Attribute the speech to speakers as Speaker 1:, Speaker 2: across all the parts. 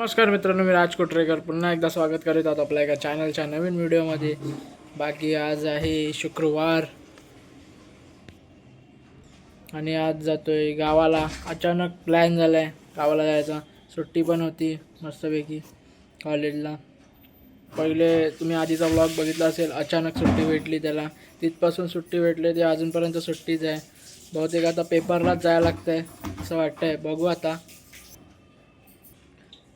Speaker 1: नमस्कार मित्रांनो मी राज कोटरेकर. पुन्हा एकदा स्वागत करीत आहोत आपल्या एका चॅनलच्या नवीन व्हिडिओमध्ये. बाकी आज आहे शुक्रवार. आणि आज जातोय गावाला. अचानक प्लॅन झाला आहे गावाला जायचा. सुट्टी पण होती मस्तपैकी कॉलेजला पहिले तुम्ही आधीचा ब्लॉग बघितला असेल अचानक सुट्टी भेटली त्याला. तिथपासून सुट्टी भेटली ते अजूनपर्यंत सुट्टीच आहे. बहुतेक आता पेपरलाच जायला लागतं आहे असं वाटतंय. बघू आता.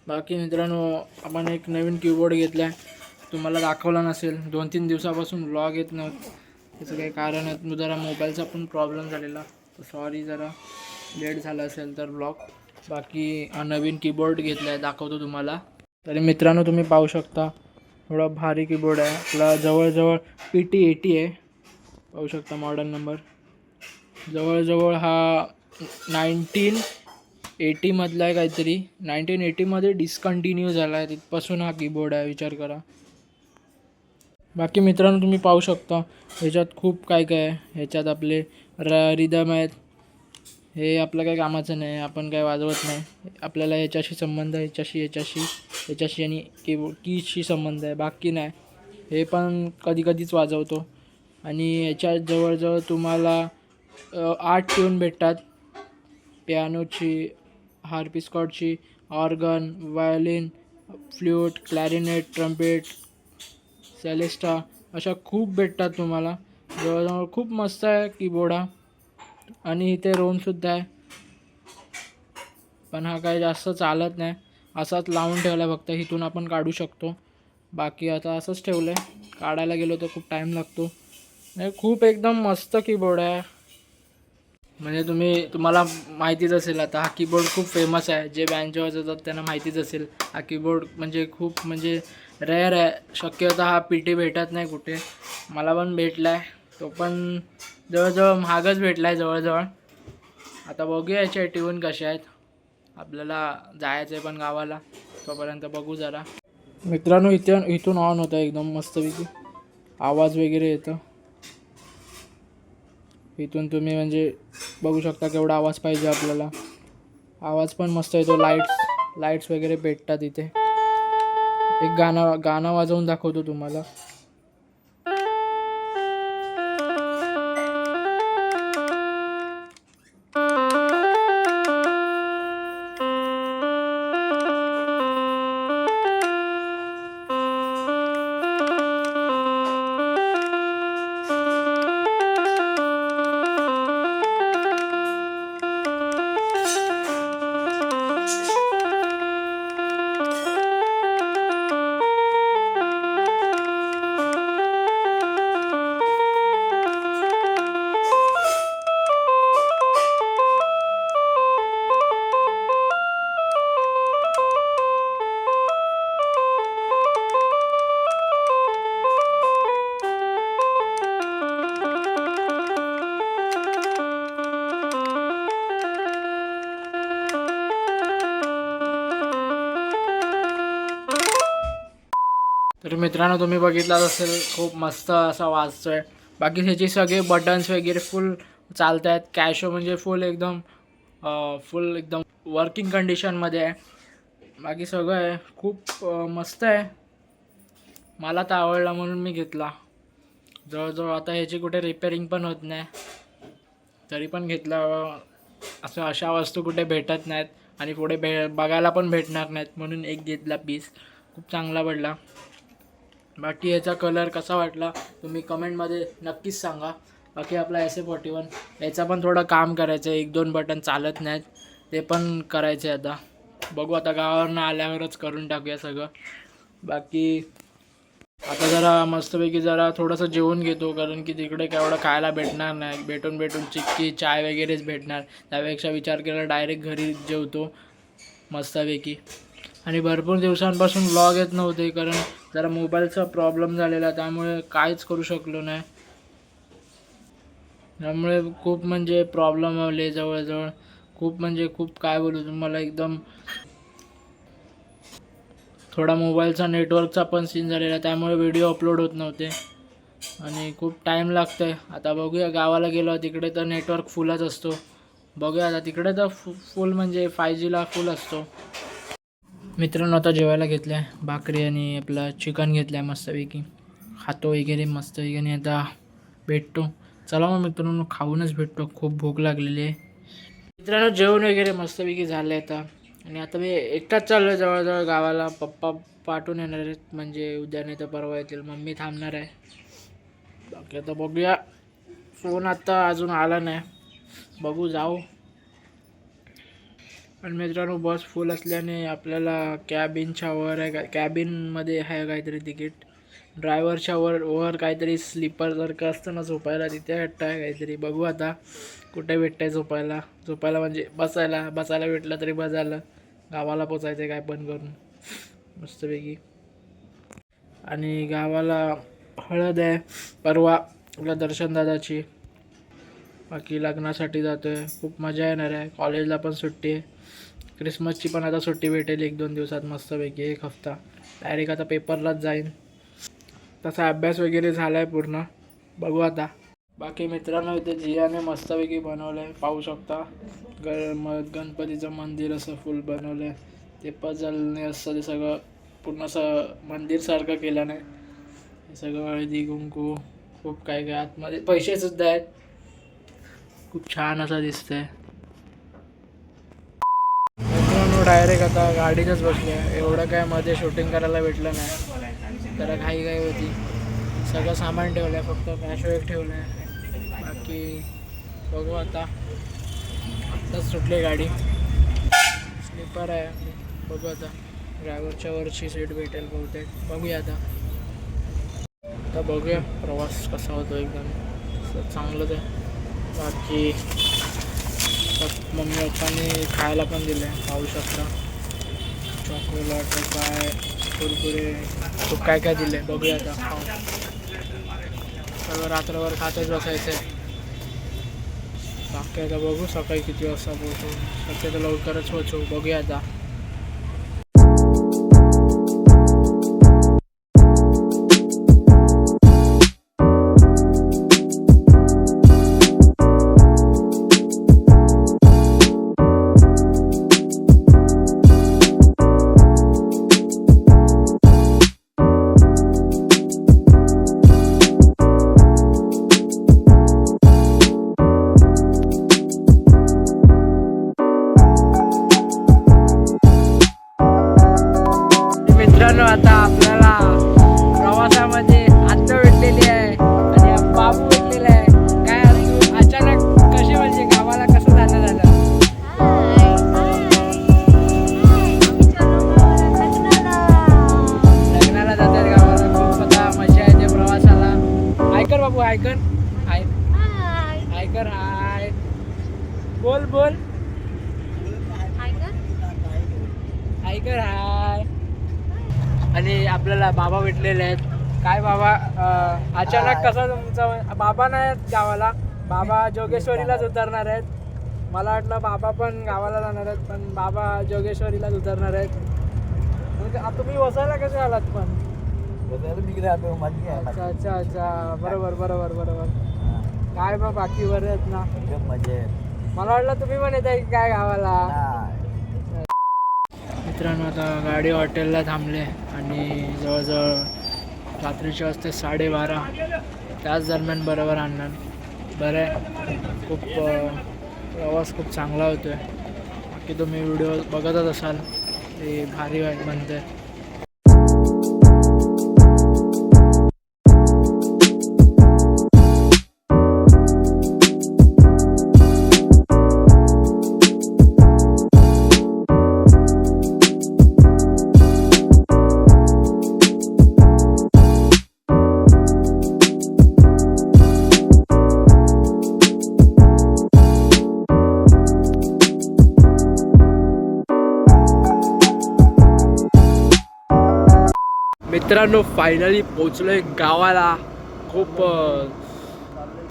Speaker 1: बाकी मित्रांनो आपण एक नवीन कीबोर्ड घेतला आहे तुम्हाला दाखवला नसेल दोन तीन दिवसापासून ब्लॉग येत नव्हतं. त्याचं काही कारण आहे जरा मोबाईलचा पण प्रॉब्लेम झालेला. तर सॉरी जरा लेट झाला असेल तर ब्लॉग बाकी हा नवीन कीबोर्ड घेतला आहे दाखवतो तुम्हाला. तरी मित्रांनो तुम्ही पाहू शकता थोडा भारी कीबोर्ड आहे. आपला जवळजवळ पी टी एटी आहे. पाहू शकता मॉडर्न नंबर जवळजवळ हा नाईन्टीन एटीमधला आहे काहीतरी. नाईन्टीन एटीमध्ये डिस्कंटिन्यू झाला आहे तिथपासून हा कीबोर्ड आहे विचार करा. बाकी मित्रांनो तुम्ही पाहू शकता ह्याच्यात खूप काय काय आहे. ह्याच्यात आपले र रिदम आहेत. हे आपलं काही कामाचं नाही आपण काय वाजवत नाही. आपल्याला ह्याच्याशी संबंध आहे ह्याच्याशी ह्याच्याशी ह्याच्याशी आणि कीबोर्ड कीशी संबंध आहे. बाकी नाही. हे पण कधी कधीच वाजवतो. आणि ह्याच्यात जवळजवळ तुम्हाला आठ ट्यून भेटतात. पियानोची हार्पिस्कॉटची organ violin flute clarinet trumpet celesta अशा खूप भेटतात तुम्हाला. जवळजवळ खूप मस्त आहे कीबोर्ड हा. आणि इथे रोमसुद्धा आहे. पण हा काही जास्त चालत नाही. असाच लावून ठेवला आहे फक्त इथून आपण काढू शकतो. बाकी आता असंच ठेवलं आहे काढायला गेलो तर खूप टाईम लागतो. नाही खूप एकदम मस्त कीबोर्ड आहे. म्हणजे तुम्ही तुम्हाला माहितीच असेल आता हा कीबोर्ड खूप फेमस आहे. जे बँजो वाजवतात त्यांना माहितीच असेल हा कीबोर्ड म्हणजे खूप म्हणजे रेअर आहे. शक्यतो हा पी टी भेटत नाही कुठे. मला पण भेटला आहे तो पण जवळजवळ महागच भेटला आहे जवळजवळ. आता बघूया याचे ट्यून कसे आहेत. आपल्याला जायचं आहे पण गावाला. तोपर्यंत बघू जरा. मित्रांनो इथून इथून ऑन होतं एकदम मस्तपैकी. आवाज वगैरे येतं. इथून तुम्ही म्हणजे बघू शकता केवढा आवाज पाहिजे आपल्याला. आवाज पण मस्त येतो लाईट्स लाईट्स वगैरे भेटतात इथे. एक गाणं गाणं वाजवून दाखवतो तुम्हाला. तर मित्रांनो तुम्ही बघितलाच असेल खूप मस्त असा वाजतोय. बाकी ह्याचे सगळे बटन्स वगैरे फुल चालत आहेत कॅशो म्हणजे फुल एकदम फुल एकदम वर्किंग कंडिशनमध्ये आहे. बाकी सगळं आहे. खूप मस्त आहे. मला तर आवडला म्हणून मी घेतला. जवळजवळ आता ह्याची कुठे रिपेअरिंग पण होत नाही. तरी पण घेतला. असं अशा वस्तू कुठे भेटत नाहीत. आणि पुढे भे बघायला पण भेटणार नाहीत म्हणून एक घेतला पीस खूप चांगला पडला. बाकी याचा कलर कसा वाटला तुम्ही कमेंटमध्ये नक्कीच सांगा. बाकी आपला एस ए फॉर्टी वन याचा पण थोडं काम करायचं आहे. एक दोन बटन चालत नाहीत. ते पण करायचे आता. बघू आता गावावरनं आल्यावरच करून टाकूया सगळं. बाकी आता जरा मस्तपैकी जरा थोडंसं जेवून घेतो कारण की तिकडे केवढं खायला भेटणार नाही. भेटून भेटून चिक्की चाय वगैरेच भेटणार. त्यापेक्षा विचार केला डायरेक्ट घरी जेवतो. मस्तपैकी. आणि भरपूर दिवसांपासून व्लॉग येत नव्हते कारण जरा मोबाईलचा प्रॉब्लेम झालेला त्यामुळे काहीच करू शकलो नाही. त्यामुळे खूप म्हणजे प्रॉब्लेम आले जवळजवळ. खूप म्हणजे खूप काय बोलू तुम्हाला एकदम थोडा मोबाईलचा नेटवर्कचा पण सीन झालेला त्यामुळे व्हिडिओ अपलोड होत नव्हते. आणि खूप टाईम लागतं आहे आता बघूया गावाला गेलो तिकडे तर नेटवर्क फुलच असतो. बघूया आता तिकडे तर फु फुल म्हणजे फाय जीला फुल असतो. मित्रांनो आता जेवायला घेतलं आहे भाकरी आणि आपलं चिकन घेतलं आहे मस्तपैकी. खातो वगैरे मस्त वगैरे. आता भेटतो. चला मग मित्रांनो खाऊनच भेटतो. खूप भूक लागलेली आहे. मित्रांनो जेवण वगैरे मस्तपैकी झालं आहे आता. आणि आता मी एकटाच चाललो आहे जवळजवळ गावाला. पप्पा पाठवून येणार आहेत. म्हणजे उद्या नाही तर परवा येतील. मम्मी थांबणार आहे. बाकी आता बघूया. फोन आता अजून आला नाही. बघू जाऊ. पण मित्रांनो बस फुल असल्याने आपल्याला कॅबिनच्या वर आहे का कॅबिनमध्ये आहे काहीतरी तिकीट. ड्रायव्हरच्या वर वर काहीतरी स्लीपरसारखं असतं ना झोपायला तिथे भेटतं आहे काहीतरी. बघू आता कुठे भेटतं आहे झोपायला. झोपायला म्हणजे बसायला बसायला भेटलं तरी बसायला. गावाला पोचायचं आहे काय पण करून. मस्तपैकी. आणि गावाला हळद आहे परवा आपल्या दर्शनदादाची बाकी लग्नासाठी जातो आहे खूप मजा येणार आहे. कॉलेजला पण सुट्टी आहे. क्रिसमसची पण आता सुट्टी भेटेल एक दोन दिवसात मस्तपैकी एक हफ्ता. डायरेक्ट आता पेपरलाच जाईन. तसा अभ्यास वगैरे झाला आहे पूर्ण. बघू आता. बाकी मित्रांनो इथे जियाने मस्तपैकी बनवलं आहे पाहू शकता. ग म गणपतीचं मंदिर असं फुल बनवलं आहे ते पजलने असं ते सगळं पूर्ण असं मंदिरसारखं केलं नाही सगळं हळदी कुंकू खूप काय काय. आतमध्ये पैसेसुद्धा आहेत. खूप छान असं दिसतंय. डायरेक्ट आता गाडीतच बसले एवढं काय मध्ये शूटिंग करायला भेटलं नाही. जरा घाई घाई होती. सगळं सामान ठेवलं आहे फक्त कॅश एक ठेवलं आहे बाकी बघू आता. आत्ताच सुटली गाडी. स्लीपर आहे. बघू आता. ड्रायव्हरच्या वरची सीट भेटेल बहुतेक. बघूया आता. आता बघूया प्रवास कसा होतो एकदम. चांगलंच आहे. बाकी मम्मी पप्पांनी खायला पण दिलं आहे पाहू शकता चॉकलेट काय कुरकुरे खूप काय काय दिले बघूया आता खाऊ. सगळं रात्रभर खातच बसायचं आहे बाकी आता बघू सकाळी किती वाजता पोहोचू. शक्यतो लवकरच पोहोचू. बघूया आता. ऐकर हाय आणि आपल्याला बाबा भेटलेले आहेत. काय बाबा अं, अचानक कसं तुमचं बाबा नाही आहेत गावाला? बाबा जोगेश्वरीलाच उतरणार आहेत. मला वाटलं बाबा पण गावाला जाणार आहेत पण बाबा जोगेश्वरीलाच उतरणार आहेत. मग आ- तुम्ही वसायला कसे आलात पण? अच्छा अच्छा अच्छा. बरोबर बरोबर बरोबर. काय मग बाकी बरे आहेत ना? मला वाटलं तुम्ही पण येत आहे की काय गावाला? मित्रांनो आता गाडी हॉटेलला थांबले आणि जवळजवळ रात्रीचे वाजते साडेबारा. त्याच दरम्यान बरोबर आणणार बरं आहे. खूप प्रवास खूप चांगला होतो आहे बाकी तुम्ही व्हिडिओ बघतच असाल. ते भारी वाट बनते मित्रांनो फायनली पोचलोय गावाला. खूप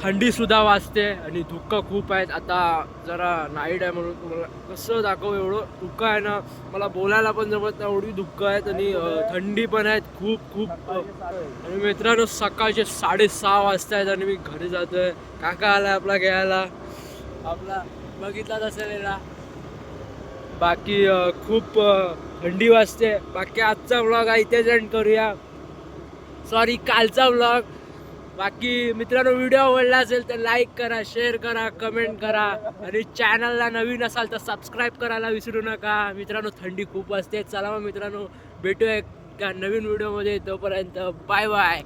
Speaker 1: थंडी सुद्धा वाजते आणि धुकं खूप आहेत. आता जरा नाईट आहे म्हणून तुम्हाला कसं दाखव एवढं? धुकं आहे ना मला बोलायला पण जमत नाही. एवढी धुकं आहेत आणि थंडी पण आहेत. खूप खूप आणि मित्रांनो सकाळचे साडेसहा वाजता आहेत आणि मी घरी जातो आहे काका आला आपला घ्यायला. आपला बघितलाच असेल बाकी खूप थंडी वाजते. बाकी आजचा ब्लॉग आहे इथेच एंड करूया. सॉरी कालचा ब्लॉग बाकी मित्रांनो व्हिडिओ आवडला असेल तर लाईक करा शेअर करा कमेंट करा. आणि चॅनलला नवीन असाल तर सबस्क्राईब करायला विसरू नका. मित्रांनो थंडी खूप असते चला मग मित्रांनो भेटूया का नवीन व्हिडिओमध्ये तोपर्यंत बाय बाय